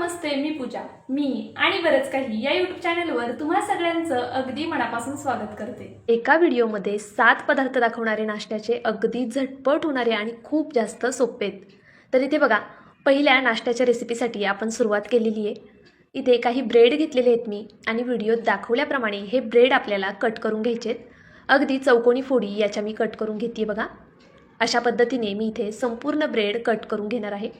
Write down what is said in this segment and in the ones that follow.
नमस्ते मी पूजा. मी आणि बरंच काही या यूट्यूब चॅनलवर तुम्हा सगळ्यांचं अगदी मनापासून स्वागत करते. एका व्हिडिओमध्ये सात पदार्थ दाखवणारे नाश्त्याचे अगदी झटपट होणारे आणि खूप जास्त सोपे आहेत. तर इथे बघा पहिल्या नाश्त्याच्या रेसिपीसाठी आपण सुरुवात केलेली आहे. इथे काही ब्रेड घेतलेले आहेत मी आणि व्हिडिओत दाखवल्याप्रमाणे हे ब्रेड आपल्याला कट करून घ्यायचे आहेत. अगदी चौकोनी फोडी याच्या मी कट करून घेते बघा. अशा पद्धतीने मी इथे संपूर्ण ब्रेड कट करून घेणार आहे.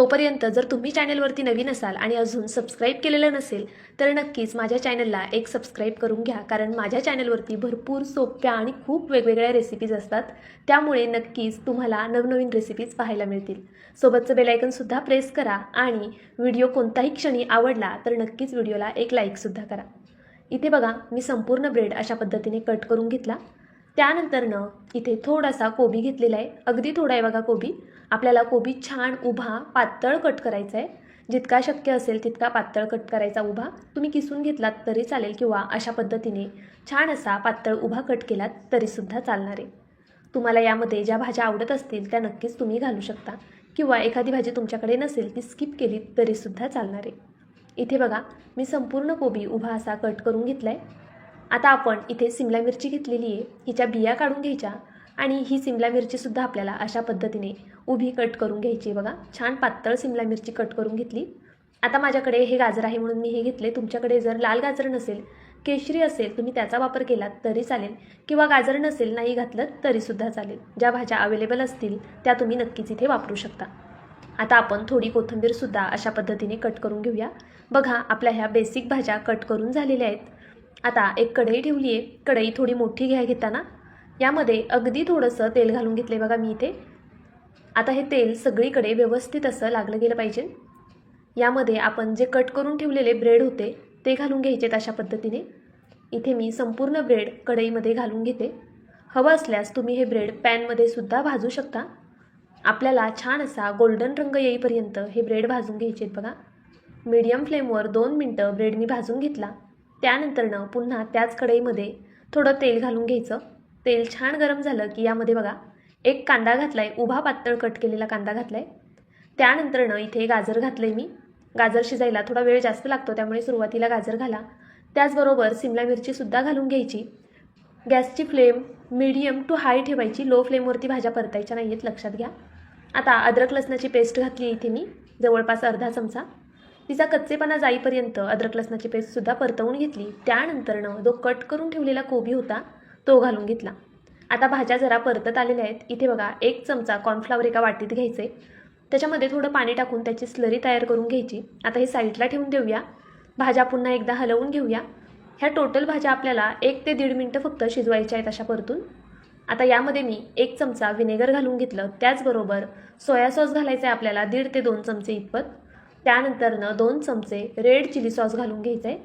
तोपर्यंत जर तुम्ही चॅनलवरती नवीन असाल आणि अजून सबस्क्राईब केलेलं नसेल तर नक्कीच माझ्या चॅनलला एक सबस्क्राईब करून घ्या. कारण माझ्या चॅनलवरती भरपूर सोप्या आणि खूप वेगवेगळ्या रेसिपीज असतात. त्यामुळे नक्कीच तुम्हाला नवनवीन रेसिपीज पाहायला मिळतील. सोबतचं बेलायकनसुद्धा प्रेस करा आणि व्हिडिओ कोणताही क्षणी आवडला तर नक्कीच व्हिडिओला एक लाईकसुद्धा करा. इथे बघा मी संपूर्ण ब्रेड अशा पद्धतीने कट करून घेतला. त्यानंतरनं इथे थोडासा कोबी घेतलेला आहे. अगदी थोडा आहे बघा कोबी. आपल्याला कोबी छान उभा पातळ कट करायचा आहे. जितका शक्य असेल तितका पातळ कट करायचा उभा. तुम्ही किसून घेतलात तरी चालेल किंवा अशा पद्धतीने छान असा पातळ उभा कट केलात तरीसुद्धा चालणार आहे. तुम्हाला यामध्ये ज्या भाज्या आवडत असतील त्या नक्कीच तुम्ही घालू शकता. किंवा एखादी भाजी तुमच्याकडे नसेल ती स्किप केली तरीसुद्धा चालणार आहे. इथे बघा मी संपूर्ण कोबी उभा असा कट करून घेतला आहे आता आपण इथे सिमला मिरची घेतलेली आहे. हिच्या बिया काढून घ्यायच्या आणि ही सिमला मिरचीसुद्धा आपल्याला अशा पद्धतीने उभी कट करून घ्यायची बघा छान पातळ सिमला मिरची कट करून घेतली. आता माझ्याकडे हे गाजर आहे म्हणून मी हे घेतले. तुमच्याकडे जर लाल गाजर नसेल केशरी असेल तुम्ही त्याचा वापर केलात तरी चालेल. किंवा गाजर नसेल नाही घातलं तरीसुद्धा चालेल. ज्या भाज्या अवेलेबल असतील त्या तुम्ही नक्कीच इथे वापरू शकता. आता आपण थोडी कोथिंबीरसुद्धा अशा पद्धतीने कट करून घेऊया. बघा आपल्या ह्या बेसिक भाज्या कट करून झालेल्या आहेत. आता एक कढई ठेवली आहे. कढई थोडी मोठी घ्या घेताना. यामध्ये अगदी थोडंसं तेल घालून घेतलं आहे बघा मी इथे. आता हे तेल सगळीकडे व्यवस्थित असं लागलं गेलं पाहिजे. यामध्ये आपण जे कट करून ठेवलेले ब्रेड होते ते घालून घ्यायचेत अशा पद्धतीने. इथे मी संपूर्ण ब्रेड कढईमध्ये घालून घेते. हवं असल्यास तुम्ही हे ब्रेड पॅनमध्ये सुद्धा भाजू शकता. आपल्याला छान असा गोल्डन रंग येईपर्यंत हे ब्रेड भाजून घ्यायचे आहेत बघा. मीडियम फ्लेमवर दोन मिनटं ब्रेड मी भाजून घेतला. त्यानंतरनं पुन्हा त्याच कढईमध्ये थोडं तेल घालून घ्यायचं. तेल छान गरम झालं की यामध्ये बघा एक कांदा घातला आहे उभा पातळ कट केलेला कांदा घातला आहे त्यानंतरनं इथे गाजर घातलं आहे मी. गाजर शिजायला थोडा वेळ जास्त लागतो त्यामुळे सुरुवातीला गाजर घाला. त्याचबरोबर सिमला मिरचीसुद्धा घालून घ्यायची. गॅसची फ्लेम मीडियम टू हाय ठेवायची. लो फ्लेमवरती भाज्या परतायच्या नाही आहेत लक्षात घ्या. आता अद्रक लसणाची पेस्ट घातली इथे मी. जवळपास अर्धा चमचा. तिचा कच्चेपणा जाईपर्यंत अद्रक लसणाची पेस्टसुद्धा परतवून घेतली. त्यानंतरनं जो कट करून ठेवलेला कोबी होता तो घालून घेतला. आता भाज्या जरा परतत आलेल्या आहेत. इथे बघा एक चमचा कॉर्नफ्लावर एका वाटीत घ्यायचे. त्याच्यामध्ये थोडं पाणी टाकून त्याची स्लरी तयार करून घ्यायची. आता हे साईडला ठेवून देऊया. भाज्या पुन्हा एकदा हलवून घेऊया. ह्या टोटल भाज्या आपल्याला एक ते दीड मिनटं फक्त शिजवायच्या आहेत अशा परतून. आता यामध्ये मी एक चमचा व्हिनेगर घालून घेतलं. त्याचबरोबर सोया सॉस घालायचं आहे आपल्याला दीड ते दोन चमचे इतपत. त्यानंतरनं दोन चमचे रेड चिली सॉस घालून घ्यायचं आहे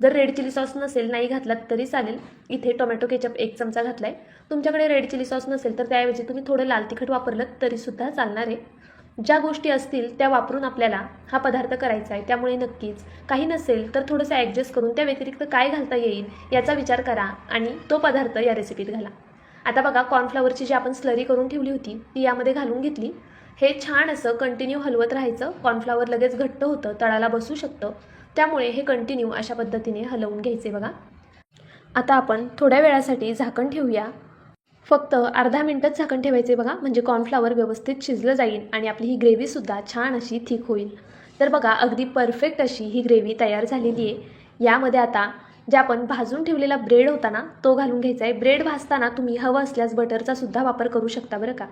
जर रेड चिली सॉस नसेल नाही घातलात तरी चालेल. इथे टोमॅटो केचप एक चमचा घातला आहे तुमच्याकडे रेड चिली सॉस नसेल तर त्याऐवजी तुम्ही थोडं लाल तिखट वापरलं तरीसुद्धा चालणार आहे. ज्या गोष्टी असतील त्या वापरून आपल्याला हा पदार्थ करायचा आहे. त्यामुळे नक्कीच काही नसेल तर थोडंसं ॲडजस्ट करून त्या व्यतिरिक्त काय घालता येईल याचा विचार करा आणि तो पदार्थ या रेसिपीत घाला. आता बघा कॉर्नफ्लॉवरची जी आपण स्लरी करून ठेवली होती ती यामध्ये घालून घेतली. हे छान असं कंटिन्यू हलवत राहायचं. कॉर्नफ्लॉवर लगेच घट्ट होतं तळाला बसू शकतं. त्यामुळे हे कंटिन्यू अशा पद्धतीने हलवून घ्यायचे बघा. आता आपण थोड्या वेळासाठी झाकण ठेवूया. फक्त अर्धा मिनटच झाकण ठेवायचे बघा. म्हणजे कॉर्नफ्लॉवर व्यवस्थित शिजलं जाईल आणि आपली ही ग्रेव्हीसुद्धा छान अशी थिक होईल. तर बघा अगदी परफेक्ट अशी ही ग्रेव्ही तयार झालेली आहे. यामध्ये आता जे आपण भाजून ठेवलेला ब्रेड होता ना तो घालून घ्यायचा आहे. ब्रेड भाजताना तुम्ही हवं असल्यास बटरचा सुद्धा वापर करू शकता बरं का.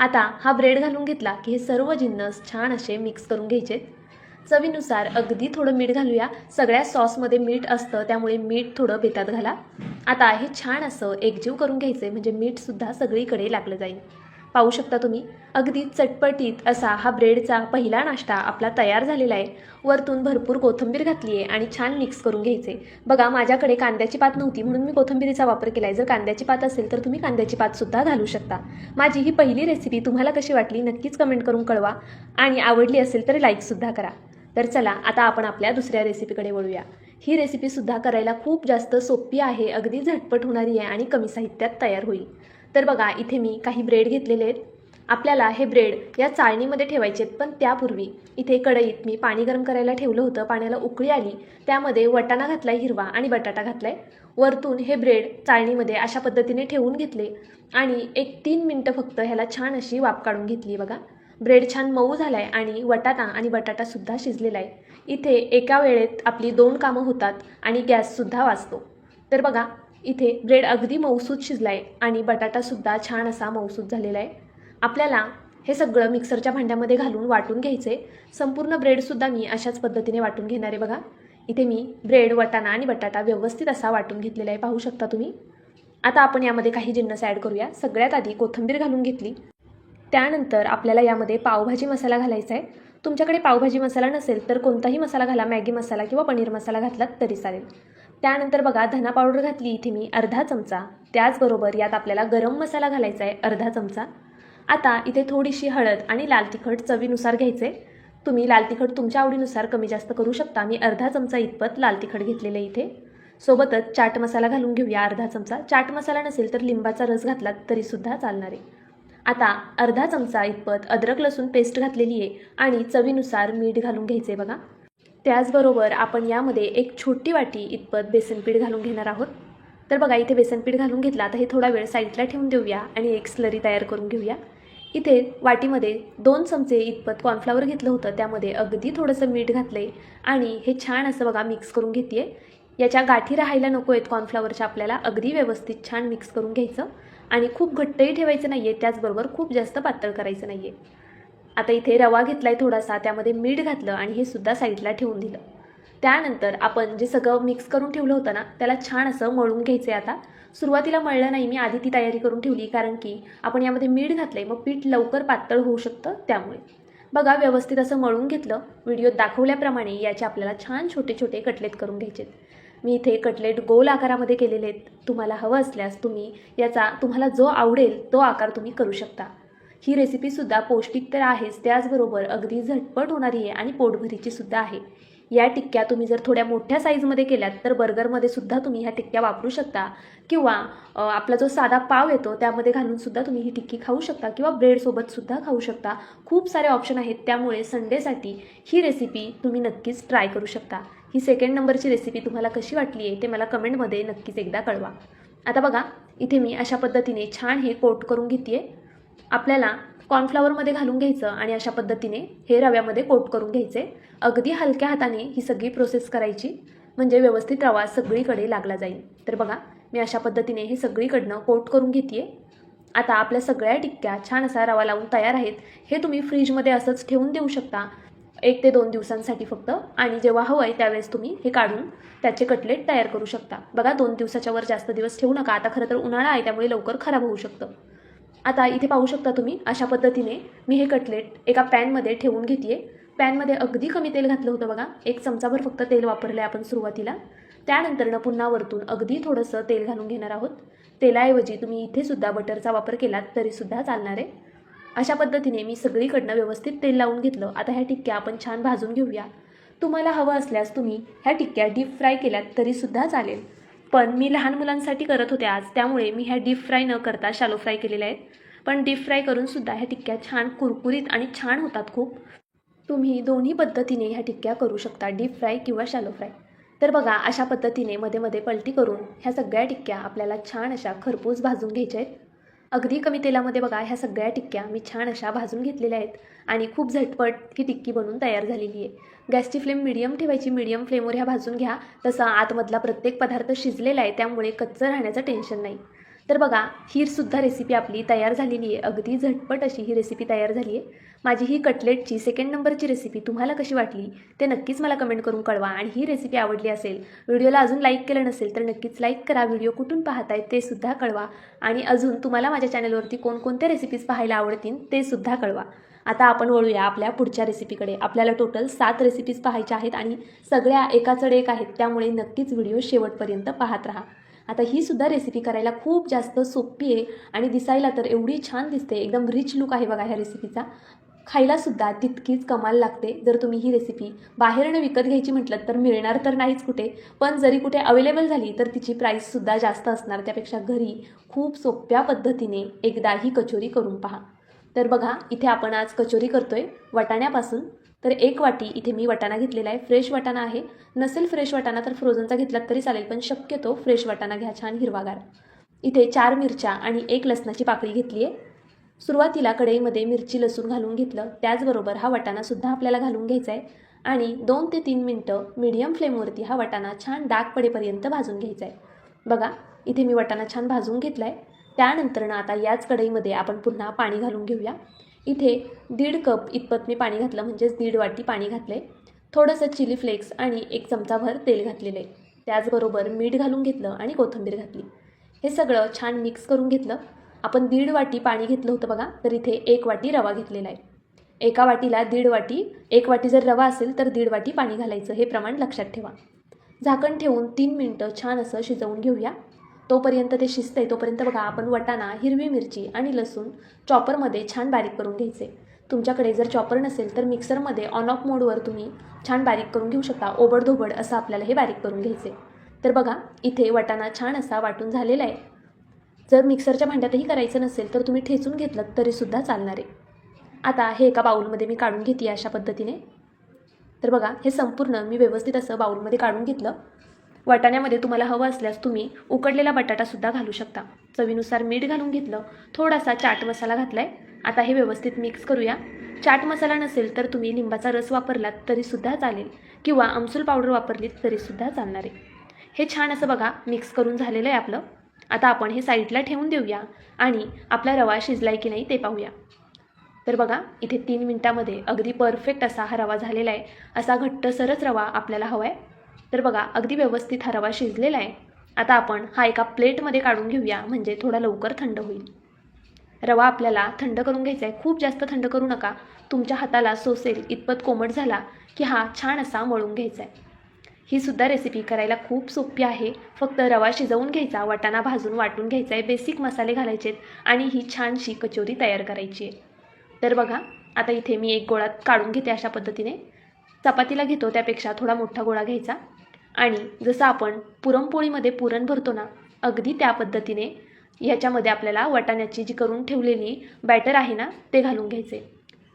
आता हा ब्रेड घालून घेतला की हे सर्व जिन्नस छान असे मिक्स करून घ्यायचे. चवीनुसार अगदी थोडं मीठ घालूया. सगळ्या सॉसमध्ये मीठ असतं त्यामुळे मीठ थोडं बेतात घाला. आता हे छान असं एकजीव करून घ्यायचं आहे म्हणजे मीठसुद्धा सगळीकडे लागलं जाईल. पाहू शकता तुम्ही. अगदी चटपटीत असा हा ब्रेडचा पहिला नाश्ता आपला तयार झालेला आहे. वरतून भरपूर कोथिंबीर घातली आहे आणि छान मिक्स करून घ्यायचे. बघा माझ्याकडे कांद्याची पात नव्हती म्हणून मी कोथिंबीरीचा वापर केला आहे जर कांद्याची पात असेल तर तुम्ही कांद्याची पातसुद्धा घालू शकता. माझी ही पहिली रेसिपी तुम्हाला कशी वाटली नक्कीच कमेंट करून कळवा. आणि आवडली असेल तर लाईकसुद्धा करा. तर चला आता आपण आपल्या दुसऱ्या रेसिपीकडे वळूया. ही रेसिपीसुद्धा करायला खूप जास्त सोपी आहे अगदी झटपट होणारी आहे आणि कमी साहित्यात तयार होईल. तर बघा इथे मी काही ब्रेड घेतलेले आहेत. आपल्याला हे ब्रेड या चाळणीमध्ये ठेवायचे आहेत पण त्यापूर्वी इथे कढईत मी पाणी गरम करायला ठेवलं होतं पाण्याला उकळी आली. त्यामध्ये वटाणा घातलाय हिरवा आणि बटाटा घातलाय. वरतून हे ब्रेड चाळणीमध्ये अशा पद्धतीने ठेवून घेतले आणि एक तीन मिनटं फक्त ह्याला छान अशी वाफ काढून घेतली बघा. ब्रेड छान मऊ झालाय आणि वटाणा आणि बटाटासुद्धा शिजलेला आहे. इथे एका वेळेत आपली दोन कामं होतात आणि गॅससुद्धा वाचतो. तर बघा इथे ब्रेड अगदी मऊसूत शिजला आहे आणि बटाटासुद्धा छान असा मऊसूद झालेला आहे आपल्याला हे सगळं मिक्सरच्या भांड्यामध्ये घालून वाटून घ्यायचे संपूर्ण ब्रेडसुद्धा मी अशाच पद्धतीने वाटून घेणार आहे बघा. इथे मी ब्रेड वटाणा आणि बटाटा व्यवस्थित असा वाटून घेतलेला आहे. पाहू शकता तुम्ही. आता आपण यामध्ये काही जिन्नस ॲड करूया. सगळ्यात आधी कोथिंबीर घालून घेतली. त्यानंतर आपल्याला यामध्ये पावभाजी मसाला घालायचा आहे. तुमच्याकडे पावभाजी मसाला नसेल तर कोणताही मसाला घाला. मॅगी मसाला किंवा पनीर मसाला घातलात तरी चालेल. त्यानंतर बघा धना पावडर घातली इथे मी अर्धा चमचा. त्याचबरोबर यात आपल्याला गरम मसाला घालायचा आहे अर्धा चमचा. आता इथे थोडीशी हळद आणि लाल तिखट चवीनुसार घ्यायचे. तुम्ही लाल तिखट तुमच्या आवडीनुसार कमी जास्त करू शकता. मी अर्धा चमचा इतपत लाल तिखट घेतलेलं आहे इथे. सोबतच चाट मसाला घालून घेऊया अर्धा चमचा. चाट मसाला नसेल तर लिंबाचा रस घातलात तरीसुद्धा चालणार आहे. आता अर्धा चमचा इतपत अद्रक लसूण पेस्ट घातलेली आहे आणि चवीनुसार मीठ घालून घ्यायचे बघा. त्याचबरोबर आपण यामध्ये एक छोटी वाटी इतपत बेसनपीठ घालून घेणार आहोत. तर बघा इथे बेसनपीठ घालून घेतला आता हे थोडा वेळ साईडला ठेवून देऊया आणि एक स्लरी तयार करून घेऊया. इथे वाटीमध्ये दोन चमचे इतपत कॉर्नफ्लॉवर घेतलं होतं त्यामध्ये अगदी थोडंसं मीठ घातलं आहे आणि हे छान असं बघा मिक्स करून घेते याच्या गाठी राहायला नको आहेत कॉर्नफ्लॉवरच्या आपल्याला अगदी व्यवस्थित छान मिक्स करून घ्यायचं. आणि खूप घट्टही ठेवायचं नाही आहे त्याचबरोबर खूप जास्त पातळ करायचं नाही आहे आता इथे रवा घेतला आहे थोडासा त्यामध्ये मीठ घातलं आणि हे सुद्धा साईडला ठेवून दिलं. त्यानंतर आपण जे सगळं मिक्स करून ठेवलं होतं ना त्याला छान असं मळून घ्यायचं आहे आता. सुरुवातीला मळलं नाही मी आधी ती तयारी करून ठेवली कारण की आपण यामध्ये मीठ घातलं आहे मग पीठ लवकर पातळ होऊ शकतं त्यामुळे. बघा व्यवस्थित असं मळून घेतलं. व्हिडिओत दाखवल्याप्रमाणे याचे आपल्याला छान छोटे छोटे कटलेट करून घ्यायचे मी इथे कटलेट गोल आकारामध्ये केलेले आहेत. तुम्हाला हवं असल्यास तुम्ही याचा तुम्हाला जो आवडेल तो आकार तुम्ही करू शकता. ही रेसिपीसुद्धा पौष्टिक तर आहेच त्याचबरोबर अगदी झटपट होणारी आहे आणि पोटभरीची सुद्धा आहे. या टिक्क्या तुम्ही जर थोड्या मोठ्या साईजमध्ये केल्यात तर बर्गरमध्ये सुद्धा तुम्ही ह्या टिक्क्या वापरू शकता. किंवा आपला जो साधा पाव येतो त्यामध्ये घालून सुद्धा तुम्ही ही टिक्की खाऊ शकता किंवा ब्रेडसोबत सुद्धा खाऊ शकता. खूप सारे ऑप्शन आहेत त्यामुळे संडेसाठी ही रेसिपी तुम्ही नक्कीच ट्राय करू शकता. ही सेकंड नंबरची रेसिपी तुम्हाला कशी वाटली आहे ते मला कमेंटमध्ये नक्कीच एकदा कळवा. आता बघा इथे मी अशा पद्धतीने छान हे कोट करून घेते आपल्याला कॉर्नफ्लॉवरमध्ये घालून घ्यायचं आणि अशा पद्धतीने हे रव्यामध्ये कोट करून घ्यायचे. अगदी हलक्या हाताने ही सगळी प्रोसेस करायची. म्हणजे व्यवस्थित रवा सगळीकडे लागला जाईल. तर बघा मी अशा पद्धतीने हे सगळीकडनं कोट करून घेते आता आपल्या सगळ्या टिक्क्या छान असा रवा लावून तयार आहेत. हे तुम्ही फ्रीजमध्ये असंच ठेवून देऊ शकता. एक ते दोन दिवसांसाठी फक्त. आणि जेव्हा हवं आहे त्यावेळेस तुम्ही हे काढून त्याचे कटलेट तयार करू शकता. बघा दोन दिवसाच्या वर जास्त दिवस ठेवू नका. आता खरं तर उन्हाळा आहे त्यामुळे लवकर खराब होऊ शकतं. आता इथे पाहू शकता तुम्ही अशा पद्धतीने मी हे कटलेट एका पॅनमध्ये ठेवून घेते पॅनमध्ये अगदी कमी तेल घातलं होतं बघा एक चमचाभर फक्त तेल वापरलं आहे आपण सुरुवातीला. त्यानंतरनं पुन्हा वरतून अगदी थोडंसं तेल घालून घेणार आहोत. तेलाऐवजी तुम्ही इथेसुद्धा बटरचा वापर केलात तरीसुद्धा चालणार आहे. अशा पद्धतीने मी सगळीकडनं व्यवस्थित तेल लावून घेतलं. आता ह्या टिक्क्या आपण छान भाजून घेऊया. तुम्हाला हवं असल्यास तुम्ही ह्या टिक्क्या डीप फ्राय केल्यात तरीसुद्धा चालेल. पण मी लहान मुलांसाठी करत होते आज. त्यामुळे मी ह्या डीप फ्राय न करता शालो फ्राय केलेल्या आहेत पण डीप फ्राय करूनसुद्धा ह्या टिक्क्या छान कुरकुरीत आणि छान होतात खूप. तुम्ही दोन्ही पद्धतीने ह्या टिक्क्या करू शकता डीप फ्राय किंवा शालो फ्राय तर बघा अशा पद्धतीने मध्ये मध्ये पलटी करून ह्या सगळ्या टिक्क्या आपल्याला छान अशा खरपूस भाजून घ्यायच्या आहेत. अगदी कमी तेलामध्ये बघा ह्या सगळ्या टिक्क्या मी छान अशा भाजून घेतलेल्या आहेत. आणि खूप झटपट ही टिक्की बनवून तयार झालेली आहे. गॅसची फ्लेम मिडियम ठेवायची मिडियम फ्लेमवर ह्या भाजून घ्या. तसा आतमधला प्रत्येक पदार्थ शिजलेला आहे त्यामुळे कच्चं राहण्याचं टेन्शन नाही. तर बघा हीरसुद्धा रेसिपी आपली तयार झालेली आहे. अगदी झटपट अशी ही रेसिपी तयार झाली आहे. माझी ही कटलेटची सेकंड नंबरची रेसिपी तुम्हाला कशी वाटली ते नक्कीच मला कमेंट करून कळवा. आणि ही रेसिपी आवडली असेल व्हिडिओला अजून लाईक केलं नसेल तर नक्कीच लाईक करा. व्हिडिओ कुठून पाहताय ते सुद्धा कळवा. आणि अजून तुम्हाला माझ्या चॅनलवरती कोणकोणत्या रेसिपीज पाहायला आवडतील ते सुद्धा कळवा. आता आपण वळूया आपल्या पुढच्या रेसिपीकडे आपल्याला टोटल सात रेसिपीज पाहायच्या आहेत आणि सगळ्या एकाचड एक आहेत. त्यामुळे नक्कीच व्हिडिओ शेवटपर्यंत पाहत राहा. आता ही सुद्धा रेसिपी करायला खूप जास्त सोपी आहे आणि दिसायला तर एवढी छान दिसते. एकदम रिच लुक आहे बघा ह्या रेसिपीचा खायलासुद्धा तितकीच कमाल लागते. जर तुम्ही ही रेसिपी बाहेरनं विकत घ्यायची म्हटलं तर मिळणार तर नाहीच कुठे. पण जरी कुठे अवेलेबल झाली तर तिची प्राईससुद्धा जास्त असणार. त्यापेक्षा घरी खूप सोप्या पद्धतीने एकदा ही कचोरी करून पहा. तर बघा इथे आपण आज कचोरी करतो आहे वाटाण्यापासून. तर एक वाटी इथे मी वाटाणा घेतलेला आहे. फ्रेश वाटाणा आहे. नसेल फ्रेश वाटाणा तर फ्रोझनचा घेतलात तरी चालेल पण शक्यतो फ्रेश वाटाणा घ्या छान हिरवागार. इथे चार मिरच्या आणि एक लसणाची पाकळी घेतली आहे सुरुवातीला कढईमध्ये मिरची लसूण घालून घेतलं. त्याचबरोबर हा वाटाणासुद्धा आपल्याला घालून घ्यायचा आहे. आणि दोन ते तीन मिनटं मीडियम फ्लेमवरती हा वाटाणा छान डाग पडेपर्यंत भाजून घ्यायचा आहे. बघा इथे मी वाटाणा छान भाजून घेतला आहे त्यानंतरनं आता याच कढईमध्ये आपण पुन्हा पाणी घालून घेऊया. इथे दीड कप इतपत मी पाणी घातलं म्हणजेच दीड वाटी पाणी घातलं आहे थोडंसं चिली फ्लेक्स आणि एक चमचाभर तेल घातलेलं आहे त्याचबरोबर मीठ घालून घेतलं आणि कोथिंबीर घातली. हे सगळं छान मिक्स करून घेतलं. आपण दीड वाटी पाणी घेतलं होतं बघा तर इथे एक वाटी रवा घेतलेला आहे एका वाटीला दीड वाटी एक वाटी जर रवा असेल तर दीड वाटी पाणी घालायचं हे प्रमाण लक्षात ठेवा. झाकण ठेवून तीन मिनटं छान असं शिजवून घेऊया. तोपर्यंत ते शिजतंय. तोपर्यंत बघा आपण वटाणा हिरवी मिरची आणि लसूण चॉपरमध्ये छान बारीक करून घ्यायचे. तुमच्याकडे जर चॉपर नसेल तर मिक्सरमध्ये ऑन ऑफ मोडवर तुम्ही छान बारीक करून घेऊ शकता. ओबडधोबड असं आपल्याला हे बारीक करून घ्यायचे. तर बघा इथे वटाणा छान असा वाटून झालेला आहे. जर मिक्सरच्या भांड्यातही करायचं नसेल तर तुम्ही ठेचून घेतलं तरीसुद्धा चालणार आहे. आता हे एका बाऊलमध्ये मी काढून घेते अशा पद्धतीने. तर बघा हे संपूर्ण मी व्यवस्थित असं बाऊलमध्ये काढून घेतलं. वाटाण्यामध्ये तुम्हाला हवं असल्यास तुम्ही उकडलेला बटाटासुद्धा घालू शकता. चवीनुसार मीठ घालून घेतलं थोडासा चाट मसाला घातला आहे आता हे व्यवस्थित मिक्स करूया. चाट मसाला नसेल तर तुम्ही लिंबाचा रस वापरलात तरीसुद्धा चालेल किंवा आमसूल पावडर वापरलीत तरीसुद्धा चालणार आहे. हे छान असं बघा मिक्स करून झालेलं आहे आपलं. आता आपण हे साईडला ठेवून देऊया आणि आपला रवा शिजलाय की नाही ते पाहूया. तर बघा इथे तीन मिनटामध्ये अगदी परफेक्ट असा हा रवा झालेला आहे. असा घट्टसरच रवा आपल्याला हवा आहे तर बघा अगदी व्यवस्थित हा रवा शिजलेला आहे. आता आपण हा एका प्लेटमध्ये काढून घेऊया म्हणजे थोडा लवकर थंड होईल. रवा आपल्याला थंड करून घ्यायचा आहे. खूप जास्त थंड करू नका. तुमच्या हाताला सोसेल इतपत कोमट झाला की हा छान असा मळून घ्यायचा आहे. ही सुद्धा रेसिपी करायला खूप सोपी आहे. फक्त रवा शिजवून घ्यायचा वाटाणा भाजून वाटून घ्यायचा आहे बेसिक मसाले घालायचे आहेत आणि ही छानशी कचोरी तयार करायची आहे. तर बघा आता इथे मी एक गोळा काढून घेते अशा पद्धतीने. चपातीला घेतो त्यापेक्षा थोडा मोठा गोळा घ्यायचा. आणि जसं आपण पुरणपोळीमध्ये पुरण भरतो ना अगदी त्या पद्धतीने ह्याच्यामध्ये आपल्याला वाटाण्याची जी करून ठेवलेली बॅटर आहे ना ते घालून घ्यायचे.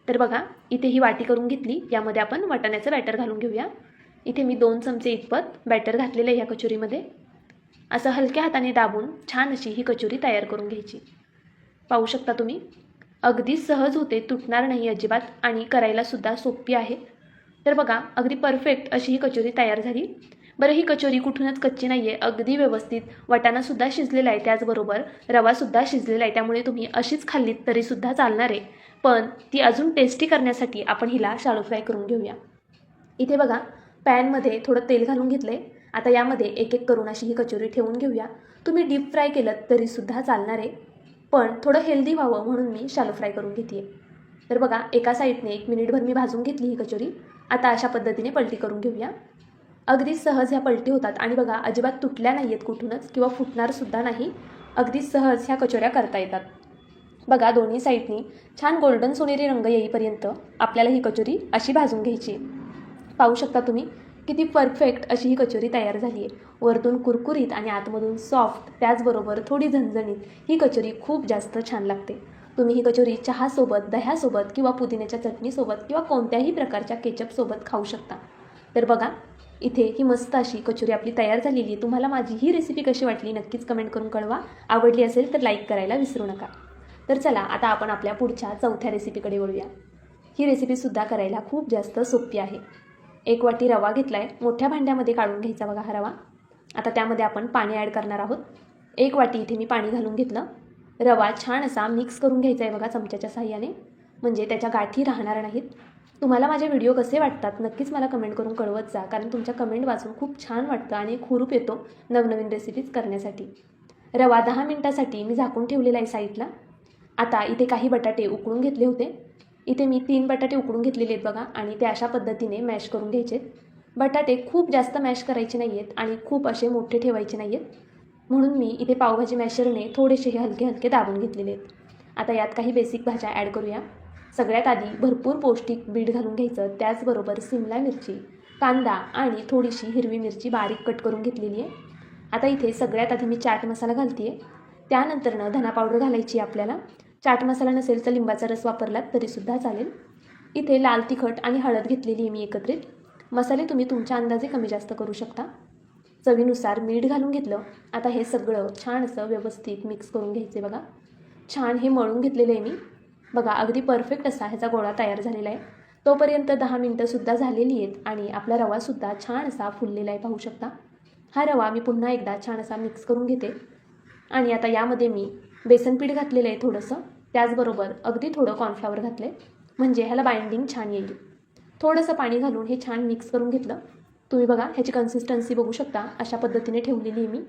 तर बघा इथे ही वाटी करून घेतली यामध्ये आपण वाटाण्याचं बॅटर घालून घेऊया. इथे मी दोन चमचे इतपत बॅटर घातलेलं आहे ह्या कचोरीमध्ये. असं हलक्या हाताने दाबून छान अशी ही कचोरी तयार करून घ्यायची. पाहू शकता तुम्ही? अगदी सहज होते तुटणार नाही अजिबात आणि करायलासुद्धा सोपी आहे. तर बघा अगदी परफेक्ट अशी ही कचोरी तयार झाली. बरं ही कचोरी कुठूनच कच्ची नाही आहे अगदी व्यवस्थित. वाटाणासुद्धा शिजलेला आहे त्याचबरोबर रवासुद्धा शिजलेला आहे त्यामुळे तुम्ही अशीच खाल्लीत तरीसुद्धा चालणार आहे. पण ती अजून टेस्टी करण्यासाठी आपण हिला शालो फ्राय करून घेऊया. इथे बघा पॅनमध्ये थोडं तेल घालून घेतलं आहे आता यामध्ये एक एक करून अशी ही कचोरी ठेवून घेऊया. तुम्ही डीप फ्राय केलं तरीसुद्धा चालणार आहे. पण थोडं हेल्दी व्हावं म्हणून मी शालो फ्राय करून घेते तर बघा एका साईडने एक मिनिटभर मी भाजून घेतली ही कचोरी. आता अशा पद्धतीने पलटी करून घेऊया. अगदी सहज ह्या पलटी होतात. आणि बघा अजिबात तुटल्या नाही आहेत कुठूनच किंवा फुटणारसुद्धा नाही. अगदी सहज ह्या कचोऱ्या करता येतात. बघा दोन्ही साईडनी छान गोल्डन सोनेरी रंग येईपर्यंत आपल्याला ही कचोरी अशी भाजून घ्यायची. पाहू शकता तुम्ही किती परफेक्ट अशी ही कचोरी तयार झाली आहे. वरतून कुरकुरीत आणि आतमधून सॉफ्ट त्याचबरोबर थोडी झणझणीत ही कचोरी खूप जास्त छान लागते. तुम्ही ही कचोरी चहासोबत दह्यासोबत किंवा पुदिन्याच्या चटणीसोबत किंवा कोणत्याही प्रकारच्या केचपसोबत खाऊ शकता. तर बघा इथे ही मस्त अशी कचोरी आपली तयार झालेली आहे. तुम्हाला माझी ही रेसिपी कशी वाटली नक्कीच कमेंट करून कळवा. आवडली असेल तर लाईक करायला विसरू नका. तर चला आता आपण आपल्या पुढच्या चौथ्या रेसिपीकडे वळूया. ही रेसिपीसुद्धा करायला खूप जास्त सोपी आहे. एक वाटी रवा घेतला आहे मोठ्या भांड्यामध्ये काढून घ्यायचा बघा हा रवा. आता त्यामध्ये आपण पाणी ॲड करणार आहोत. एक वाटी इथे मी पाणी घालून घेतलं. रवा छान असा मिक्स करून घ्यायचा आहे बघा चमच्याच्या साह्याने म्हणजे त्याच्या गाठी राहणार नाहीत. तुम्हाला माझे व्हिडिओ कसे वाटतात नक्कीच मला कमेंट करून कळवत जा. कारण तुमच्या कमेंट वाचून खूप छान वाटतं आणि एक हुरूप येतो नवनवीन रेसिपीज करण्यासाठी. रवा दहा मिनटासाठी मी झाकून ठेवलेला आहे साईडला. आता इथे काही बटाटे उकळून घेतले होते. इथे मी तीन बटाटे उकडून घेतलेले आहेत बघा आणि ते अशा पद्धतीने मॅश करून घ्यायचे. बटाटे खूप जास्त मॅश करायचे नाही आहेत आणि खूप असे मोठे ठेवायचे नाही आहेत म्हणून मी इथे पावभाजी मॅशरने थोडेसे हे हलके हलके दाबून घेतलेले आहेत. आता यात काही बेसिक भाज्या ॲड करूया. सगळ्यात आधी भरपूर पौष्टिक बीट घालून घ्यायचं त्याचबरोबर सिमला मिरची कांदा आणि थोडीशी हिरवी मिरची बारीक कट करून घेतलेली आहे. आता इथे सगळ्यात आधी मी चाट मसाला घालते आहे त्यानंतरनं धना पावडर घालायची आपल्याला. चाट मसाला नसेल तर लिंबाचा रस वापरलात तरीसुद्धा चालेल. इथे लाल तिखट आणि हळद घेतलेली आहे मी एकत्रित. मसाले तुम्ही तुमच्या अंदाजे कमी जास्त करू शकता. चवीनुसार मीठ घालून घेतलं. आता हे सगळं छान असं व्यवस्थित मिक्स करून घ्यायचे बघा. छान हे मळून घेतलेलं आहे मी. बघा अगदी परफेक्ट असा ह्याचा गोळा तयार झालेला आहे. तोपर्यंत दहा मिनटंसुद्धा झालेली आहेत आणि आपला रवासुद्धा छान असा फुललेला आहे पाहू शकता. हा रवा मी पुन्हा एकदा छान असा मिक्स करून घेते. आणि आता यामध्ये मी बेसन पीठ घातलेलं आहे थोडंसं. त्याचबरोबर अगदी थोडं कॉर्नफ्लॉवर घातलं आहे म्हणजे ह्याला बाइंडिंग छान येईल. थोडंसं पाणी घालून हे छान मिक्स करून घेतलं. तुम्ही बघा ह्याची कन्सिस्टन्सी बघू शकता. अशा पद्धतीने ठेवलेली आहे मी.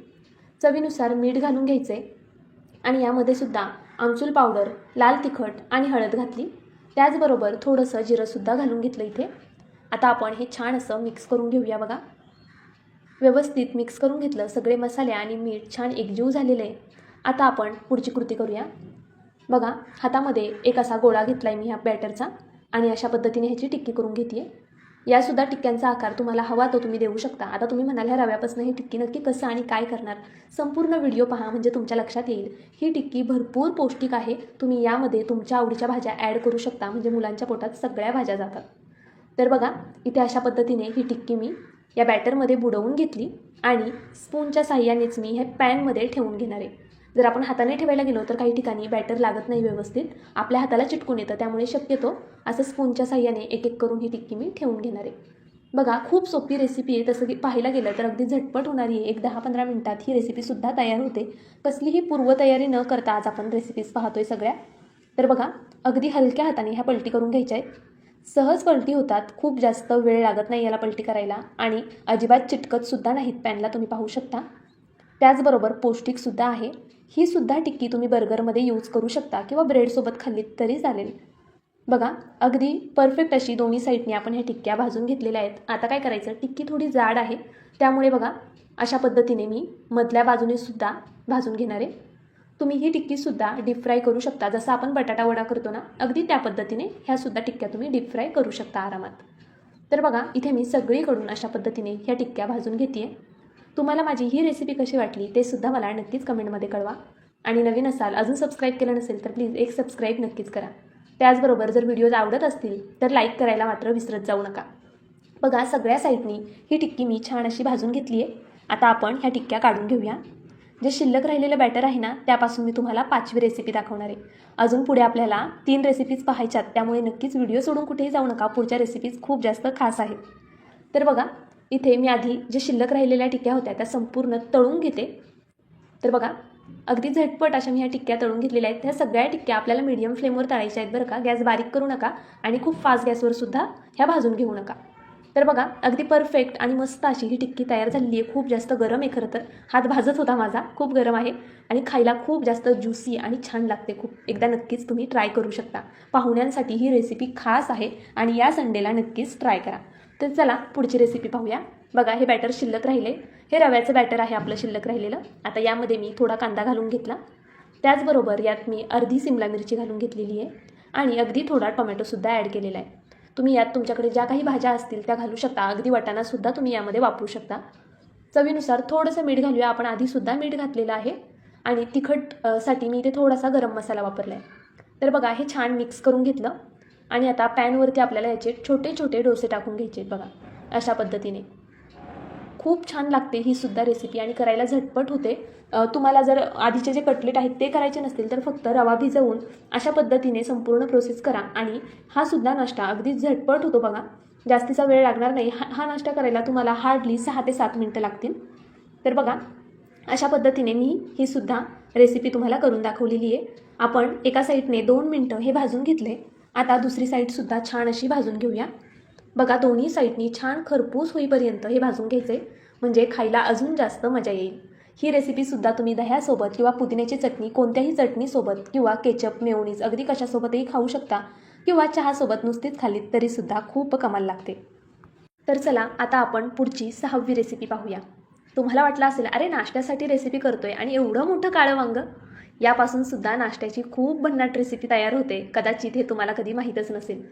चवीनुसार मीठ घालून घ्यायचं आहे आणि यामध्ये सुद्धा आमचूल पावडर लाल तिखट आणि हळद घातली. त्याचबरोबर थोडंसं जिरंसुद्धा घालून घेतलं इथे. आता आपण हे छान असं मिक्स करून घेऊया बघा. व्यवस्थित मिक्स करून घेतलं सगळे मसाले आणि मीठ छान एकजीव झालेलं आहे. आता आपण पुढची कृती करूया. बघा हातामध्ये एक असा गोळा घेतला आहे मी ह्या बॅटरचा आणि अशा पद्धतीने ह्याची टिक्की करून घेते यासुद्धा टिक्क्यांचा आकार तुम्हाला हवा तो तुम्ही देऊ शकता. आता तुम्ही म्हणाल ह्या रव्यापासून ही टिक्की नक्की कसं आणि काय करणार? संपूर्ण व्हिडिओ पहा म्हणजे तुमच्या लक्षात येईल. ही टिक्की भरपूर पौष्टिक आहे. तुम्ही यामध्ये तुमच्या आवडीच्या भाज्या ॲड करू शकता म्हणजे मुलांच्या पोटात सगळ्या भाज्या जातात. तर बघा इथे अशा पद्धतीने ही टिक्की मी या बॅटरमध्ये बुडवून घेतली आणि स्पूनच्या साह्यानेच मी हे पॅनमध्ये ठेवून घेणार आहे. जर आपण हाताने ठेवायला गेलो तर काही ठिकाणी बॅटर लागत नाही व्यवस्थित. आपल्या हाताला चिटकून येतं त्यामुळे शक्यतो असं स्पूनच्या साह्याने एक एक करून ही टिक्की मी ठेवून घेणार आहे. बघा खूप सोपी रेसिपी आहे. तसं की पाहायला गेलं तर अगदी झटपट होणारी आहे. एक दहा पंधरा मिनटात ही रेसिपीसुद्धा तयार होते. कसलीही पूर्वतयारी न करता आज आपण रेसिपीज पाहतोय सगळ्या. तर बघा अगदी हलक्या हाताने ह्या पलटी करून घ्यायच्या आहेत. सहज पलटी होतात. खूप जास्त वेळ लागत नाही याला पलटी करायला आणि अजिबात चिटकतसुद्धा नाहीत. पॅनला तुम्ही पाहू शकता. त्याचबरोबर पौष्टिकसुद्धा आहे. ही सुद्धा टिक्की तुम्ही बर्गरमध्ये यूज करू शकता किंवा ब्रेडसोबत खाल्लीत तरी चालेल. बघा अगदी परफेक्ट अशी दोन्ही साईडने आपण ह्या टिक्क्या भाजून घेतलेल्या आहेत. आता काय करायचं? टिक्की थोडी जाड आहे. त्यामुळे बघा अशा पद्धतीने मी मधल्या बाजूने सुद्धा भाजून घेणार आहे. तुम्ही ही टिक्कीसुद्धा डीप फ्राय करू शकता. जसं आपण बटाटा वडा करतो ना अगदी त्या पद्धतीने ह्यासुद्धा टिक्क्या तुम्ही डीप फ्राय करू शकता आरामात. तर बघा इथे मी सगळीकडून अशा पद्धतीने ह्या टिक्क्या भाजून घेते तुम्हाला माझी ही रेसिपी कशी वाटली ते सुद्धा मला नक्कीच कमेंटमध्ये कळवा. आणि नवीन असाल अजून सबस्क्राईब केलं नसेल तर प्लीज एक सबस्क्राईब नक्कीच करा. त्याचबरोबर जर व्हिडिओज आवडत असतील तर लाईक करायला मात्र विसरत जाऊ नका. बघा सगळ्या साईडनी ही टिक्की मी छान अशी भाजून घेतली आहे आता आपण ह्या टिक्क्या काढून घेऊया. जे शिल्लक राहिलेलं बॅटर आहे ना त्यापासून मी तुम्हाला पाचवी रेसिपी दाखवणार आहे. अजून पुढे आपल्याला तीन रेसिपीज पाहायच्यात त्यामुळे नक्कीच व्हिडिओ सोडून कुठेही जाऊ नका. पुढच्या रेसिपीज खूप जास्त खास आहेत. तर बघा इथे मी आधी जे शिल्लक राहिलेल्या टिक्क्या होत्या त्या संपूर्ण तळून घेते. तर बघा अगदी झटपट अशा मी ह्या टिक्क्या तळून घेतलेल्या आहेत. ह्या सगळ्या टिक्क्या आपल्याला मीडियम फ्लेमवर तळायच्या आहेत बरं का. गॅस बारीक करू नका आणि खूप फास्ट गॅसवर सुद्धा ह्या भाजून घेऊ नका. तर बघा अगदी परफेक्ट आणि मस्त अशी ही टिक्की तयार झालेली आहे खूप जास्त गरम आहे खरं तर. हात भाजत होता माझा खूप गरम आहे. आणि खायला खूप जास्त ज्युसी आणि छान लागते खूप. एकदा नक्कीच तुम्ही ट्राय करू शकता. पाहुण्यांसाठी ही रेसिपी खास आहे आणि या संडेला नक्कीच ट्राय करा. तर चला पुढची रेसिपी पाहूया. बघा हे बॅटर शिल्लक राहिले. हे रव्याचं बॅटर आहे आपलं शिल्लक राहिलेलं. आता यामध्ये मी थोडा कांदा घालून घेतला. त्याचबरोबर यात मी अर्धी सिमला मिरची घालून घेतलेली आहे. आणि अगदी थोडा टोमॅटोसुद्धा ॲड केलेला आहे. तुम्ही यात तुमच्याकडे ज्या काही भाज्या असतील त्या घालू शकता. अगदी वाटाणासुद्धा तुम्ही यामध्ये वापरू शकता. चवीनुसार थोडंसं मीठ घालूया. आपण आधीसुद्धा मीठ घातलेलं आहे. आणि तिखटसाठी मी इथे थोडासा गरम मसाला वापरला आहे तर बघा हे छान मिक्स करून घेतलं. आणि आता पॅनवरती आपल्याला याचे छोटे छोटे डोसे टाकून घ्यायचे आहेत बघा अशा पद्धतीने. खूप छान लागते ही सुद्धा रेसिपी आणि करायला झटपट होते. तुम्हाला जर आधीचे जे कटलेट आहेत ते करायचे नसतील तर फक्त रवा भिजवून अशा पद्धतीने संपूर्ण प्रोसेस करा आणि हा सुद्धा नाश्ता अगदी झटपट होतो बघा. जास्तीचा वेळ लागणार नाही. हा हा नाश्ता करायला तुम्हाला हार्डली सहा ते सात मिनटं लागतील. तर बघा अशा पद्धतीने मी ही सुद्धा रेसिपी तुम्हाला करून दाखवलेली आहे. आपण एका साईडने दोन मिनटं हे भाजून घेतले. आता दुसरी साईडसुद्धा छान अशी भाजून घेऊया. बघा दोन्ही साईडनी छान खरपूस होईपर्यंत हे भाजून घ्यायचे. म्हणजे खायला अजून जास्त मजा येईल. ही रेसिपीसुद्धा तुम्ही दह्यासोबत किंवा पुदिन्याची चटणी कोणत्याही चटणीसोबत किंवा केचप मेवणीज अगदी कशासोबतही खाऊ शकता. किंवा चहासोबत नुसतीच खालीत तरीसुद्धा खूप कमाल लागते. तर चला आता आपण पुढची सहावी रेसिपी पाहूया. तुम्हाला वाटलं असेल अरे नाश्त्यासाठी रेसिपी करतोय आणि एवढं मोठं काळं वांगं? यापासून सुद्धा नाश्त्याची खूप भन्नाट रेसिपी तयार होते. कदाचित हे तुम्हाला कधी माहीतच नसेल.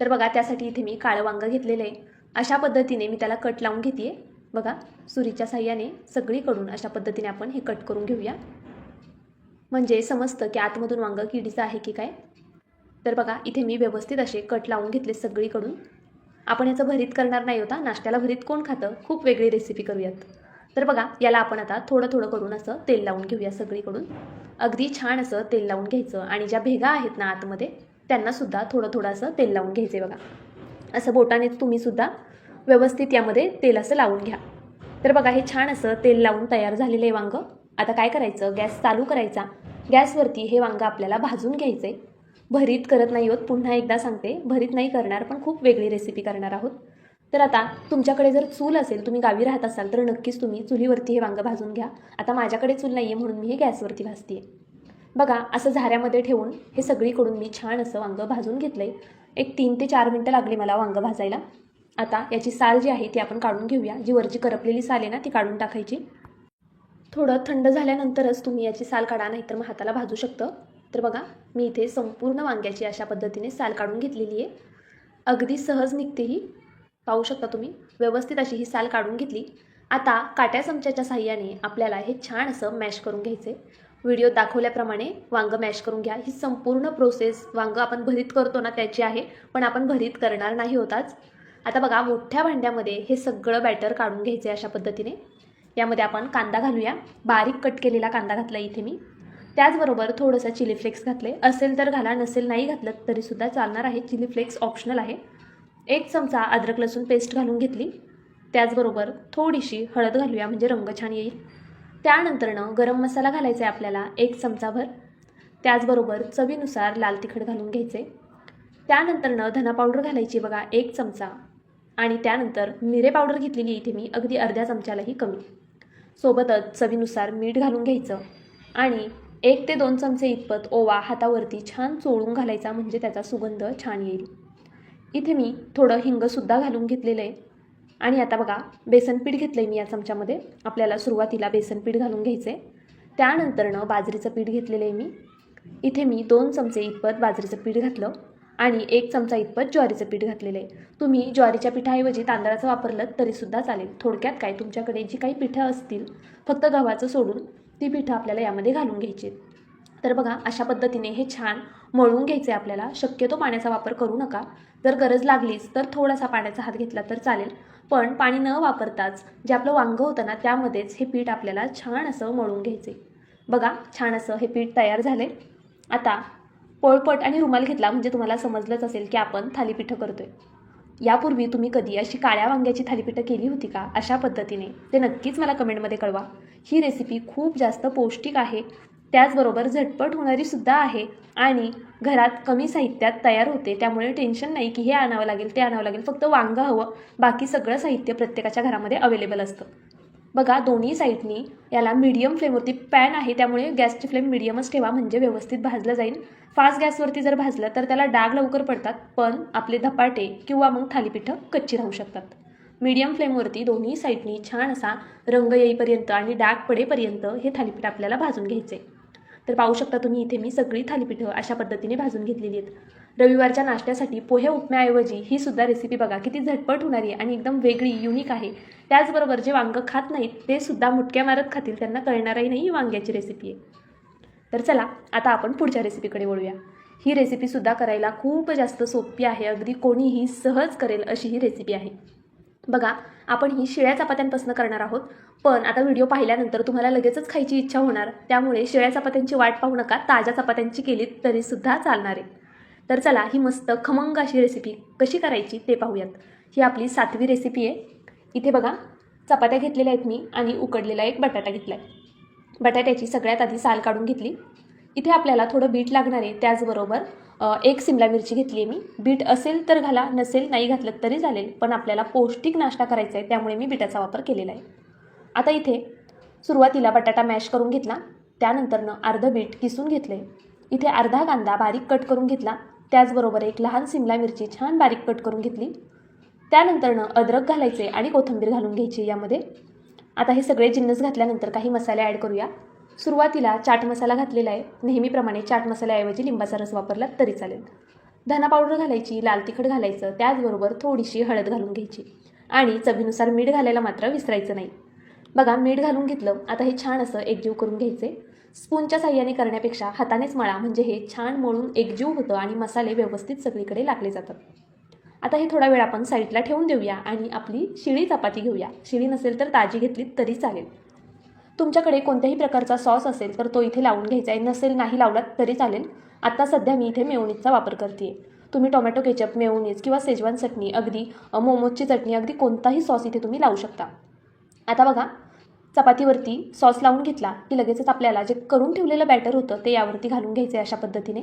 तर बघा त्यासाठी इथे मी काळं वांग घेतलेलं आहे. अशा पद्धतीने मी त्याला कट लावून घेते बघा सुरीच्या साह्याने सगळीकडून अशा पद्धतीने आपण हे कट करून घेऊया. म्हणजे समजतं की आतमधून वांगं किडीचं आहे की काय? तर बघा इथे मी व्यवस्थित असे कट लावून घेतले सगळीकडून. आपण याचं भरीत करणार नाही होता. नाश्त्याला भरीत कोण खातं? खूप वेगळी रेसिपी करूयात. तर बघा याला आपण आता थोडं थोडं करून असं तेल लावून घेऊया सगळीकडून. अगदी छान असं तेल लावून घ्यायचं आणि ज्या भेगा आहेत ना आतमध्ये त्यांनासुद्धा थोडं थोडं असं तेल लावून घ्यायचे बघा. असं बोटानेच तुम्हीसुद्धा व्यवस्थित यामध्ये तेल असं लावून घ्या. तर बघा हे छान असं तेल लावून तयार झालेलं आहे वांगं. आता काय करायचं? गॅस चालू करायचा. गॅसवरती हे वांगं आपल्याला भाजून घ्यायचं आहे भरीत करत नाही आहोत पुन्हा एकदा सांगते भरीत नाही करणार पण खूप वेगळी रेसिपी करणार आहोत. तर आता तुमच्याकडे जर चूल असेल तुम्ही गावी राहत असाल तर नक्कीच तुम्ही चुलीवरती हे वांगं भाजून घ्या. आता माझ्याकडे चूल नाही आहे म्हणून मी हे गॅसवरती भाजते बघा असं झाऱ्यामध्ये ठेवून हे सगळीकडून मी छान असं वांगं भाजून घेतलं आहे एक तीन ते चार मिनटं लागली मला वांगं भाजायला. आता याची साल जी आहे ती आपण काढून घेऊया. जी वरची करपलेली साल आहे ना ती काढून टाकायची. थोडं थंड झाल्यानंतरच तुम्ही याची साल काढा नाहीतर मग हाताला भाजू शकतं. तर बघा मी इथे संपूर्ण वांग्याची अशा पद्धतीने साल काढून घेतलेली आहे. अगदी सहज निघते ही. पाहू शकता तुम्ही. व्यवस्थित अशी ही साल काढून घेतली. आता काट्या चमच्याच्या साह्याने आपल्याला हे छान असं मॅश करून घ्यायचे. व्हिडिओ दाखवल्याप्रमाणे वांगं मॅश करून घ्या. ही संपूर्ण प्रोसेस वांगं आपण भरीत करतो ना त्याची आहे पण आपण भरीत करणार नाही होताच. आता बघा मोठ्या भांड्यामध्ये हे सगळं बॅटर काढून घ्यायचे अशा पद्धतीने. यामध्ये आपण कांदा घालूया. बारीक कट केलेला कांदा घातला इथे मी. त्याचबरोबर थोडंसं चिली फ्लेक्स घातले असेल तर घाला नसेल नाही घातलं तरीसुद्धा चालणार आहे. चिली फ्लेक्स ऑप्शनल आहे. एक चमचा अद्रक लसूण पेस्ट घालून घेतली. त्याचबरोबर थोडीशी हळद घालूया म्हणजे रंग छान येईल. त्यानंतरनं गरम मसाला घालायचा आहे आपल्याला एक चमचाभर. त्याचबरोबर चवीनुसार लाल तिखट घालून घ्यायचे. त्यानंतरनं धना पावडर घालायची बघा एक चमचा. आणि त्यानंतर मिरे पावडर घेतलेली इथे मी अगदी अर्ध्या चमच्यालाही कमी. सोबतच चवीनुसार मीठ घालून घ्यायचं. आणि एक ते दोन चमचे इतपत ओवा हातावरती छान चोळून घालायचा म्हणजे त्याचा सुगंध छान येईल. इथे मी थोडं हिंगसुद्धा घालून घेतलेलं आहे. आणि आता बघा बेसन पीठ घेतलं आहे मी या चमच्यामध्ये. आपल्याला सुरुवातीला बेसन पीठ घालून घ्यायचं आहे त्यानंतरनं बाजरीचं पीठ घेतलेलं आहे मी. इथे मी दोन चमचे इतपत बाजरीचं पीठ घातलं आणि एक चमचा इतपत ज्वारीचं पीठ घातलेलं आहे. तुम्ही ज्वारीच्या पिठाऐवजी तांदळाचं वापरलं तरीसुद्धा चालेल. थोडक्यात काय तुमच्याकडे जी काही पिठं असतील फक्त गव्हाचं सोडून ती पिठं आपल्याला यामध्ये घालून घ्यायची आहेत. तर बघा अशा पद्धतीने हे छान मळून घ्यायचे आपल्याला. शक्यतो पाण्याचा वापर करू नका. जर गरज लागलीच तर थोडासा पाण्याचा हात घेतला तर चालेल. पण पाणी न वापरताच जे आपलं वांगं होतं ना त्यामध्येच हे पीठ आपल्याला छान असं मळून घ्यायचे बघा छान असं हे पीठ तयार झाले आता पोळपट आणि रुमाल घेतला म्हणजे तुम्हाला समजलंच असेल की आपण थालीपीठं करतोय. यापूर्वी तुम्ही कधी अशी काळ्या वांग्याची थालीपीठं केली होती का? अशा पद्धतीने ते नक्कीच मला कमेंटमध्ये कळवा. ही रेसिपी खूप जास्त पौष्टिक आहे. त्याचबरोबर झटपट होणारी सुद्धा आहे आणि घरात कमी साहित्यात तयार होते त्यामुळे टेन्शन नाही की हे आणावं लागेल ते आणावं लागेल. फक्त वांगं हवं बाकी सगळं साहित्य प्रत्येकाच्या घरामध्ये अवेलेबल असतं. बघा दोन्ही साईडनी याला मीडियम फ्लेमवरती पॅन आहे त्यामुळे गॅसची फ्लेम मिडियमच ठेवा म्हणजे व्यवस्थित भाजलं जाईल. फास्ट गॅसवरती जर भाजलं तर त्याला डाग लवकर पडतात पण आपले धपाटे किंवा मग थालीपीठं कच्ची राहू शकतात. मीडियम फ्लेमवरती दोन्ही साईडनी छान असा रंग येईपर्यंत आणि डाग पडेपर्यंत हे थालीपीठ आपल्याला भाजून घ्यायचे तर पाहू शकता तुम्ही इथे मी सगळी थालीपीठं अशा पद्धतीने भाजून घेतलेली आहेत. रविवारच्या नाश्त्यासाठी पोहे उपम्याऐवजी ही सुद्धा रेसिपी बघा किती झटपट होणारी आहे आणि एकदम वेगळी युनिक आहे. त्याचबरोबर जे वांगं खात नाहीत ते सुद्धा मुटक्या मारत खातील त्यांना कळणारही नाही ही वांग्याची रेसिपी आहे. तर चला आता आपण पुढच्या रेसिपीकडे वळूया. ही रेसिपीसुद्धा करायला खूप जास्त सोपी आहे अगदी कोणीही सहज करेल अशी ही रेसिपी आहे. बघा आपण ही शिळ्या चपात्यांपासून करणार आहोत पण आता व्हिडिओ पाहिल्यानंतर तुम्हाला लगेचच खायची इच्छा होणार त्यामुळे शिळ्या चपात्यांची वाट पाहू नका ताज्या चपात्यांची केलीत तरीसुद्धा चालणार आहे. तर चला ही मस्त खमंग अशी रेसिपी कशी करायची ते पाहूयात. ही आपली सातवी रेसिपी आहे. इथे बघा चपात्या घेतलेल्या आहेत मी आणि उकडलेला एक बटाटा घेतला आहे बटाट्याची सगळ्यात आधी साल काढून घेतली. इथे आपल्याला थोडं बीट लागणार आहे त्याचबरोबर एक सिमला मिरची घेतली आहे मी. बीट असेल तर घाला नसेल नाही घातलं तरी चालेल पण आपल्याला पौष्टिक नाश्ता करायचा आहे त्यामुळे मी बीटाचा वापर केलेला आहे. आता इथे सुरुवातीला बटाटा मॅश करून घेतला त्यानंतरनं अर्धं बीट किसून घेतले इथे अर्धा कांदा बारीक कट करून घेतला त्याचबरोबर एक लहान सिमला मिरची छान बारीक कट करून घेतली. त्यानंतरनं अद्रक घालायचे आणि कोथिंबीर घालून घ्यायची यामध्ये. आता हे सगळे जिन्नस घातल्यानंतर काही मसाले ॲड करूया. सुरुवातीला चाट मसाला घातलेला आहे. नेहमीप्रमाणे चाट मसाल्याऐवजी लिंबाचा रस वापरला तरी चालेल. धना पावडर घालायची लाल तिखट घालायचं त्याचबरोबर थोडीशी हळद घालून घ्यायची. आणि चवीनुसार मीठ घालायला मात्र विसरायचं नाही. बघा मीठ घालून घेतलं आता हे छान असं एकजीव करून घ्यायचे. स्पूनच्या साह्याने करण्यापेक्षा हातानेच मळा म्हणजे हे छान मळून एकजीव होतं आणि मसाले व्यवस्थित सगळीकडे लागले जातात. आता हे थोडा वेळ आपण साईडला ठेवून देऊया आणि आपली शिळी चपाती घेऊया. शिळी नसेल तर ताजी घेतली तरी चालेल. तुमच्याकडे कोणत्याही प्रकारचा सॉस असेल तर तो इथे लावून घ्यायचा आहे. नसेल नाही लावलात तरी चालेल. आत्ता सध्या मी इथे मेयोनीजचा वापर करते तुम्ही टोमॅटो केचप मेवणीज किंवा सेजवान चटणी अगदी मोमोजची चटणी अगदी कोणताही सॉस इथे तुम्ही लावू शकता. आता बघा चपातीवरती सॉस लावून घेतला की लगेचच आपल्याला जे करून ठेवलेलं बॅटर होतं ते यावरती घालून घ्यायचं आहे अशा पद्धतीने.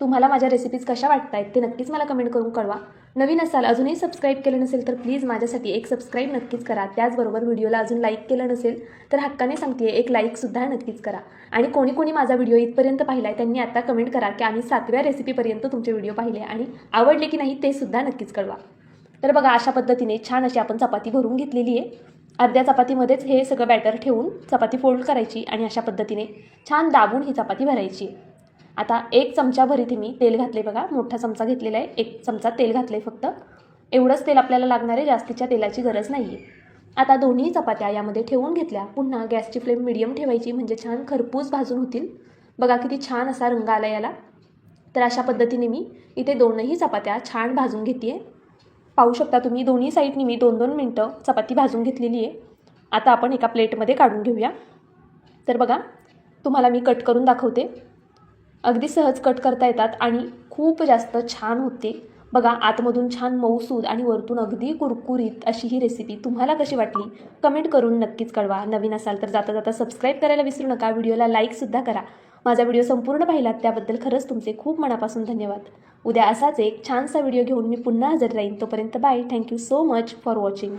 तुम्हाला माझ्या रेसिपीज कशा वाटत आहेत ते नक्कीच मला कमेंट करून कळवा. नवीन असाल अजूनही सबस्क्राईब केलं नसेल तर प्लीज माझ्यासाठी एक सबस्क्राईब नक्कीच करा. त्याचबरोबर व्हिडिओला अजून लाईक केलं नसेल तर हक्काने सांगते एक लाईकसुद्धा नक्कीच करा. आणि कोणी कोणी माझा व्हिडिओ इथपर्यंत पाहिला आहे त्यांनी आता कमेंट करा की आम्ही सातव्या रेसिपीपर्यंत तुमचे व्हिडिओ पाहिले आणि आवडले की नाही ते सुद्धा नक्कीच कळवा. तर बघा अशा पद्धतीने छान अशी आपण चपाती भरून घेतलेली आहे. अर्ध्या चपातीमध्येच हे सगळं बॅटर ठेवून चपाती फोल्ड करायची आणि अशा पद्धतीने छान दाबून ही चपाती भरायची. आता एक चमचाभर इथे मी तेल घातले बघा. मोठा चमचा घेतलेला आहे. एक चमचा तेल घातलं आहे फक्त. एवढंच तेल आपल्याला लागणार आहे. जास्तीच्या तेलाची गरज नाही आहे आता दोन्ही चपात्या यामध्ये ठेवून घेतल्या. पुन्हा गॅसची फ्लेम मिडियम ठेवायची. म्हणजे छान खरपूस भाजून होतील. बघा किती छान असा रंग आला याला. तर अशा पद्धतीने मी इथे दोनही चपात्या छान भाजून घेते आहे पाहू शकता तुम्ही दोन्ही साईडने मी दोन दोन मिनटं चपाती भाजून घेतलेली आहे. आता आपण एका प्लेटमध्ये काढून घेऊया. तर बघा तुम्हाला मी कट करून दाखवते. अगदी सहज कट करता येतात आणि खूप जास्त छान होते. बघा आतमधून छान मऊसूद आणि वरतून अगदी कुरकुरीत अशी ही रेसिपी तुम्हाला कशी वाटली? कमेंट करून नक्कीच कळवा. नवीन असाल तर जाता जाता सबस्क्राईब करायला विसरू नका. व्हिडिओला लाईकसुद्धा करा. माझा व्हिडिओ संपूर्ण पाहिलात त्याबद्दल खरंच तुमचे खूप मनापासून धन्यवाद. उद्या असाच एक छानसा व्हिडिओ घेऊन मी पुन्हा हजर राहीन. तोपर्यंत bye thank you so much for watching